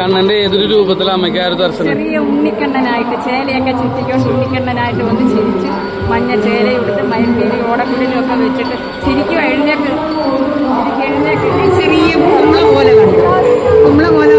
കണ്ണന്റെ ഏതൊരു രൂപത്തിൽ അമ്മയ്ക്ക് ആ ഒരു ദർശനം? ചെറിയ ഉണ്ണിക്കണ്ണനായിട്ട് ചേലയൊക്കെ ചുറ്റിക്കൊണ്ട് ഉണ്ണിക്കണ്ണനായിട്ട് വന്ന് ചിരിച്ച് മഞ്ഞ ചേലയെടുത്ത് മയൻപേരി ഓടക്കുടലും ഒക്കെ വെച്ചിട്ട് ശരിക്കും എഴുന്നേക്ക്. എഴുന്നേക്ക്. ചെറിയ കുമ്പള പോലെ കണ്ടു. കുമ്പള പോലെ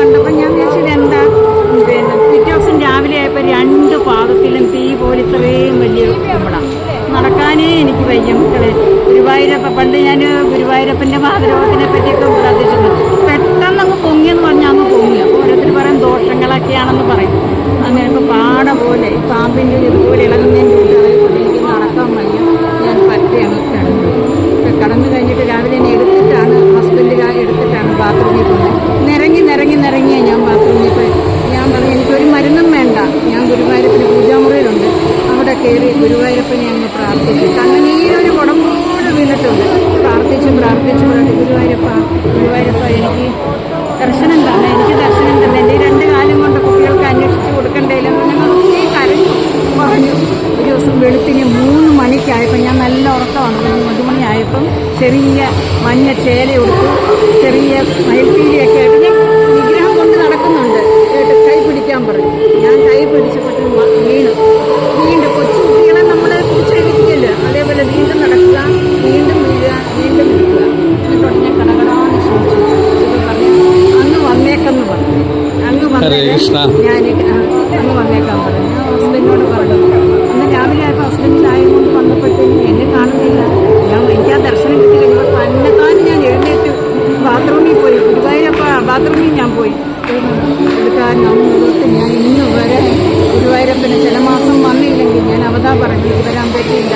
ചെറിയ മയിൽപ്പീലിയൊക്കെ ആയിട്ട് ഞാൻ വിഗ്രഹം കൊണ്ട് നടക്കുന്നുണ്ട്. കേട്ട് കൈ പിടിക്കാൻ പറഞ്ഞു. ഞാൻ കൈ പിടിച്ചപ്പോൾ വീണു. വീണ്ടും കൊച്ചു കുട്ടികളെ നമ്മൾ പിടിച്ചെഴുതിക്കില്ല അതേപോലെ വീണ്ടും നടക്കുക വീണ്ടും വീഴുക വീണ്ടും വീഴുക. എന്നിട്ട് ഞാൻ കടകടാന്ന് പറഞ്ഞു അങ്ങ് വന്നേക്കെന്ന് പറഞ്ഞു. അങ്ങ് ഹരേ കൃഷ്ണ. വന്നേക്കാൻ ഞാൻ അങ്ങ് വന്നേക്കാൻ പോയി. എടുക്കാൻ നമുക്ക് ഞാൻ ഇന്ന് വരെ ഗുരുവായൂരപ്പന് ചില മാസം വന്നില്ലെങ്കിൽ ഞാൻ അവതാ പറഞ്ഞു ഇത് വരാൻ പറ്റിയില്ല.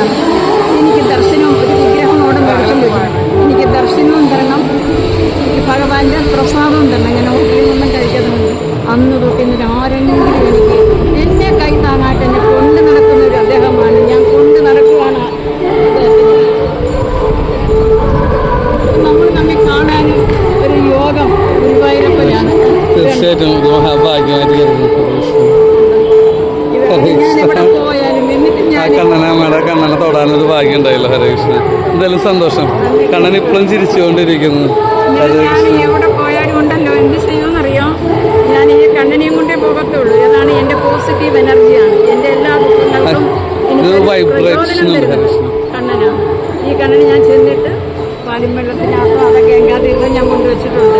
എനിക്ക് ദർശനവും ഒരു വിഗ്രഹം അവിടെ മേടിച്ചും വരും. എനിക്ക് ദർശനവും തരണം. എനിക്ക് ഭഗവാന്റെ പ്രസാദവും തരണം. ഞാൻ ഹോട്ടലിൽ കഴിക്കുന്നുണ്ട് അന്ന് തൊട്ട് ഇന്ന് ആരെങ്കിലും എനിക്ക് തീർച്ചയായിട്ടും മഹാഭാഗ്യമായിട്ട് ഞാൻ കണ്ണനെ തൊടാനൊരു ഭാഗ്യം ഉണ്ടായില്ല ഹരേ കൃഷ്ണ. എന്തായാലും സന്തോഷം. കണ്ണൻ ഇപ്പോഴും ചിരിച്ചുകൊണ്ടിരിക്കുന്നു. ഹരേ ഞാൻ കൃഷ്ണ. എവിടെ പോയാലും ഉണ്ടല്ലോ എന്ത് ചെയ്യുമെന്നറിയാം. ഞാൻ ഈ കണ്ണനെയും കൊണ്ടേ പോകത്തുള്ളൂ. അതാണ് എന്റെ പോസിറ്റീവ് എനർജിയാണ്. എന്റെ എല്ലാ ദുഃഖങ്ങൾക്കും ഒരു എനിക്ക് vibration പ്രചോദനം ഉണ്ട് തരുന്നത് കണ്ണനാണ് ഈ കണ്ണന് ഞാൻ ചെന്നിട്ട് പാലും വെള്ളത്തിനകത്ത് അതൊക്കെ എങ്ങാതിരുന്ന് ഞാൻ കൊണ്ടുവച്ചിട്ടുണ്ട്.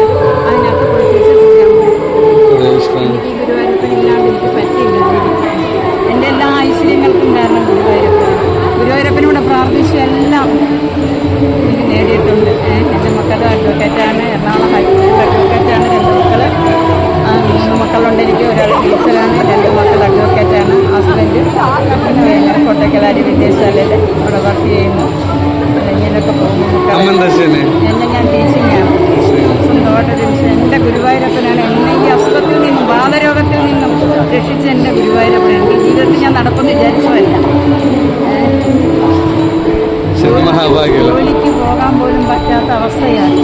അതിനകത്ത് കുളിപ്പിച്ച് എനിക്ക് ഇല്ലാണ്ട് എനിക്ക് പറ്റില്ല എന്റെ എല്ലാ ഐശ്വര്യങ്ങൾക്കും കാരണം ഗുരുവായൂരപ്പൻ. ഗുരുവായൂരപ്പനോട് പ്രാർത്ഥിച്ച് എല്ലാം നേടിയിട്ടുണ്ട്. എന്റെ മക്കളുടെ അഡ്വക്കേറ്റാണ് എറണാകുളം ഹൈക്കോടതി അഡ്വക്കേറ്റാണ് രണ്ട് മക്കൾ മൂന്ന് മക്കളുണ്ട് എനിക്ക്. ഒരാൾ ടീച്ചറാണ് രണ്ട് മക്കൾ അഡ്വക്കേറ്റാണ് ഹസ്ബൻഡ്. കൊട്ടക്കലാരി വിദ്യാശാലയിൽ അവിടെ വർക്ക് ചെയ്യുന്നു. ഇങ്ങനെയൊക്കെ പോകുന്നു. എന്നെ ഞാൻ ടീച്ചിങ്ങാണ് രക്ഷിച്ച എന്റെ ഗുരുവായൂരപ്പനാണ് എന്നെ ഈ അസുഖത്തിൽ നിന്നും വാതരോഗത്തിൽ നിന്നും രക്ഷിച്ച എന്റെ ഗുരുവായൂരപ്പൻ എന്റെ ജീവിതത്തിൽ ഞാൻ നടപ്പെന്ന് വിചാരിച്ചതല്ല. ജോലിക്ക് പോകാൻ പോലും പറ്റാത്ത അവസ്ഥയാണ്.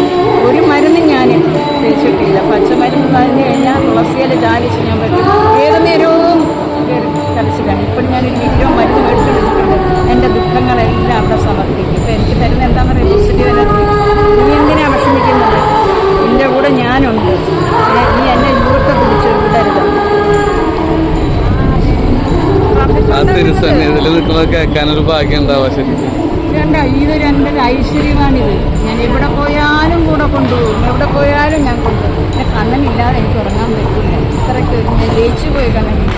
കേൾക്കാനൊരു ഭാഗ്യം ഉണ്ടാവുക ശരിക്കും. ഇതൊരു എന്റെ ഒരു ഐശ്വര്യമാണിത്. ഞാൻ എവിടെ പോയാലും കൂടെ കൊണ്ടുപോകും. എവിടെ പോയാലും ഞാൻ കൊണ്ടുപോകും. പിന്നെ കണ്ണനില്ലാതെ എനിക്ക് ഉറങ്ങാൻ പറ്റില്ല. ഇത്രയ്ക്ക് ഞാൻ ജയിച്ചു പോയി കണ്ണനില്ല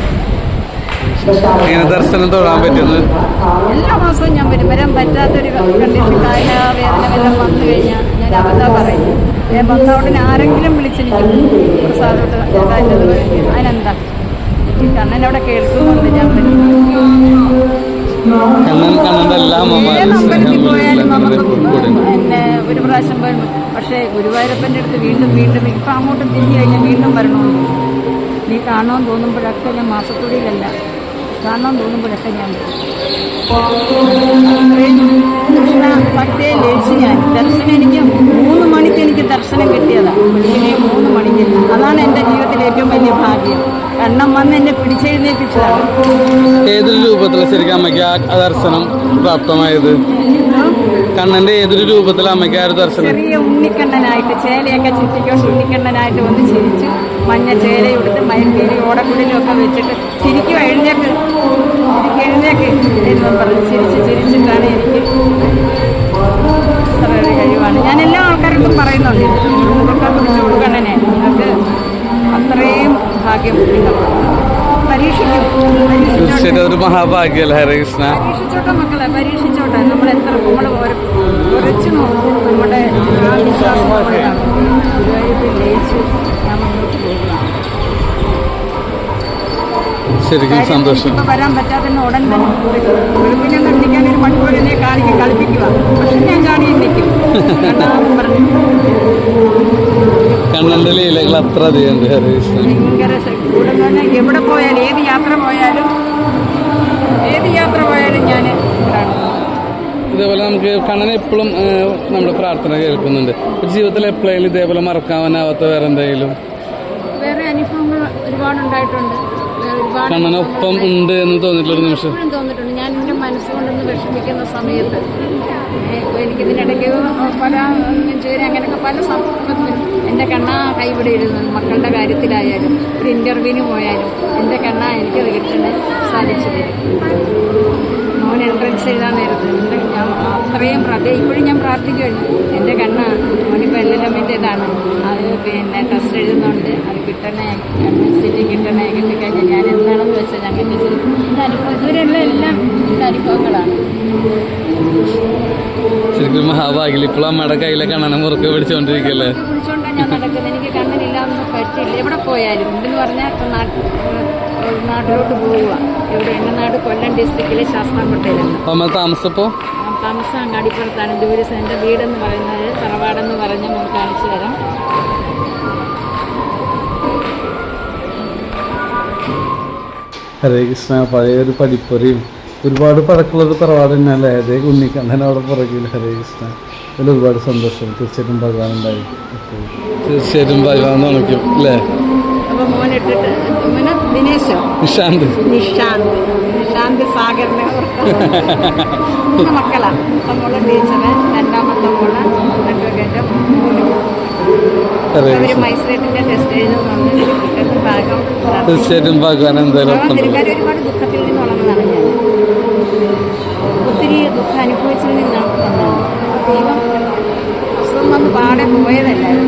ഇങ്ങനെ ദർശനം തൊഴാൻ പറ്റുന്നു? എല്ലാ മാസവും ഞാൻ വരും. വരാൻ പറ്റാത്തൊരു കണ്ടീഷൻ കായ വേദന വല്ലതും വന്നു കഴിഞ്ഞാൽ ഞാൻ അവതാ പറയും. ഞാൻ വന്ന ഉടനെ ആരെങ്കിലും വിളിച്ചെനിക്ക് പ്രസാദോട്ട് അതിനെന്താ? കണ്ണനവിടെ കേൾക്കുന്നുണ്ട് ഞാൻ വരും. കണ്ണൻ കണ്ണന്റെ എല്ലാ ഏത് അമ്മമാരും പോയാലും നമുക്ക് പിന്നെ ഒരു പ്രാവശ്യം വേണം പക്ഷേ ഗുരുവായൂരപ്പന്റെ അടുത്ത് വീണ്ടും വീണ്ടും ഇപ്പം അങ്ങോട്ട് തിരിഞ്ഞു കഴിഞ്ഞാൽ വീണ്ടും വരണമെന്ന് നീ കാണണമെന്ന് തോന്നുമ്പോഴൊക്കെ ഞാൻ മാസത്തുടിയിലല്ല കാണണമെന്ന് തോന്നുമ്പോഴൊക്കെ ഞാൻ ഭക്തിയെ ലയിച്ച് ഞാൻ ദർശനം എനിക്ക് ദർശനം കിട്ടിയതാണ് വെളുപ്പിനെ മൂന്ന് മണിക്ക്. അതാണ് എന്റെ ജീവിതത്തിലെ ഏറ്റവും വലിയ ഭാഗ്യം. കണ്ണം വന്ന് എന്നെ പിടിച്ചെഴുന്നേൽപ്പിച്ചതാണ് ഏതൊരു രൂപത്തിലാണ് ശരിക്കും അമ്മയ്ക്ക് ആ ദർശനം പ്രാപ്തമായത്? കണ്ണന്റെ ഏതൊരു രൂപത്തിൽ അമ്മയ്ക്ക് ആ ഒരു ദർശനം? ചെറിയ ഉണ്ണിക്കണ്ണനായിട്ട് ചേലയൊക്കെ ചുറ്റിക്കൊണ്ട് ഉണ്ണിക്കണ്ണനായിട്ട് വന്ന് ചിരിച്ചു. മഞ്ഞ ചേലയെടുത്ത് ഓടക്കുടലും ഒക്കെ വെച്ചിട്ട് ചിരിക്കും എഴുന്നേക്ക്. എഴുന്നേക്ക് എന്ന് പറഞ്ഞ് പറയുന്നുണ്ട്. ഇതൊക്കെ പിടിച്ചു കൊടുക്കണനെ നിങ്ങൾക്ക് അത്രയും ഭാഗ്യം ഉണ്ടാവും പരീക്ഷിക്കും. തീർച്ചയായിട്ടും ഒരു മഹാഭാഗ്യല്ലേ ഹരകൃഷ്ണ പരീക്ഷിച്ചോട്ടെ മക്കളെ പരീക്ഷിച്ചോട്ടെ. നമ്മൾ എത്ര നമ്മൾ കുറച്ച് നോക്കും നമ്മുടെ ആ വിശ്വാസം നമ്മളിലാണ് ഗുരുവായൂരിൽ ലയിച്ചു ഞാൻ മുന്നോട്ട് പോകുക ശരിക്കും സന്തോഷം. വരാൻ പറ്റാത്തതിന് ഉടൻ തന്നെ കണ്ടിക്കാൻ ഒരു മണിക്കൂർ എന്നെ കാണിക്കും കളിപ്പിക്കുക. പക്ഷെ ഞാൻ ചാടി നിൽക്കും കണ്ണന്റെ ലീലകൾ അത്ര ഹരകൃഷ്ണ ഭയങ്കര ശക്തി ഇവിടെ എവിടെ പോയാലും ഏത് യാത്ര പോയാലും ഏത് യാത്ര പോയാലും ഞാൻ ഇതേപോലെ നമുക്ക് കണ്ണൻ എപ്പോഴും നമ്മുടെ പ്രാർത്ഥന കേൾക്കുന്നുണ്ട്. ജീവിതത്തിൽ എപ്പോഴെങ്കിലും ഇതേപോലെ മറക്കാവാനാവാത്ത വേറെ എന്തെങ്കിലും? വേറെ അനുഭവങ്ങൾ ഒരുപാടുണ്ടായിട്ടുണ്ട്. കണ്ണനൊപ്പം ഉണ്ട് എന്ന് തോന്നിയിട്ടുള്ള നിമിഷം. എപ്പോഴും തോന്നിയിട്ടുണ്ട്. ഞാൻ എന്റെ മനസ്സുകൊണ്ടൊന്ന് വിഷമിക്കുന്ന സമയത്ത് എനിക്കിതിനിടയ്ക്ക് പല ചേരി അങ്ങനെയൊക്കെ പല സന്ദർഭത്തിലും എന്റെ കണ്ണ കൈവിടരുന്നു മക്കളുടെ കാര്യത്തിലായാലും ഒരു ഇന്റർവ്യൂവിന് പോയാലും എന്റെ കണ്ണ എനിക്കത് കിട്ടാൻ സാധിച്ചു തരും എൻട്രൻസ് എഴുതാൻ നേരത്ത് ഞാൻ അത്രയും പ്രാർത്ഥന ഇപ്പോഴും ഞാൻ പ്രാർത്ഥിക്കുമായിരുന്നു എന്റെ കണ്ണ അവനിപ്പോൾ എൽ എൽ എമ്മിന്റെ ഇതാണ്. അത് പിന്നെ ടെസ്റ്റ് എഴുതുന്നുണ്ട്. അത് കിട്ടണേ സീറ്റ് കിട്ടണേ കിട്ടിക്കഴിഞ്ഞാൽ ഞാൻ എന്താണെന്ന് വെച്ചാൽ ഞങ്ങൾക്ക് അനുഭവം ഇതുവരെയുള്ള എല്ലാം അനുഭവങ്ങളാണ്. ശരിക്കും മഹാഭാഗ്യം. ഇപ്പോൾ അമ്മയുടെ കയ്യിലെ കണ്ണനെ മുറുക്കെ പിടിച്ചുകൊണ്ടിരിക്കല്ലേ ഇതൊക്കെ പിടിച്ചോണ്ടാണ് ഞാൻ നടക്കുന്നത് എനിക്ക് കണ്ണിനില്ലാന്ന് പറ്റില്ല. എവിടെ പോയാലും ഇതെന്ന് പറഞ്ഞാൽ നാട്ടിലോട്ട് പോവുക. ഇവിടെ നാട് കൊല്ലം ഡിസ്ട്രിക്റ്റിലെ ശാസ്താംകോട്ടയിലാണ്. അപ്പൊ അമ്മ താമസപ്പോ താമസം അങ്ങാടിപ്പുറത്താണ്. ദൂരെ എന്റെ വീടെന്ന് പറയുന്നത് തറവാടെന്ന് പറഞ്ഞ് നമുക്ക് കാണിച്ചു തരാം. ഹരേ കൃഷ്ണ പഴയൊരു പഠിപ്പുരയും ഒരുപാട് പഴക്കമുള്ളൊരു തറവാട് തന്നെയല്ലേ? അതേ ഉണ്ണിക്കണ്ണൻ അവിടെ പുറകിൽ ഹരേ കൃഷ്ണ. അതിൽ ഒരുപാട് സന്തോഷം. തീർച്ചയായിട്ടും ഭഗവാൻ ഉണ്ടായിരിക്കും. എപ്പോഴും. തീർച്ചയായിട്ടും ഭഗവാൻ നോക്കും അല്ലേ? അപ്പോൾ മോനിട്ടിട്ട് മോനെ ദിനേശോ. നിഷാന്ത് നിഷാന്ത് നിഷാന്ത് സാഗറിനെ മൂന്ന് മക്കളാണ് അപ്പം മോൾ ടീച്ചറ് രണ്ടാമത്തെ മോൾ അഡ്വക്കേറ്റ് ടെസ്റ്റ് ഭാഗം തീർച്ചയായിട്ടും. ഒരുപാട് ദുഃഖത്തിൽ ഞാൻ. ഒത്തിരി ദുഃഖം അനുഭവിച്ചതിൽ നിന്നാണ് ദൈവം അസുഖം വന്ന് പാടെ പോയതല്ലായിരുന്നു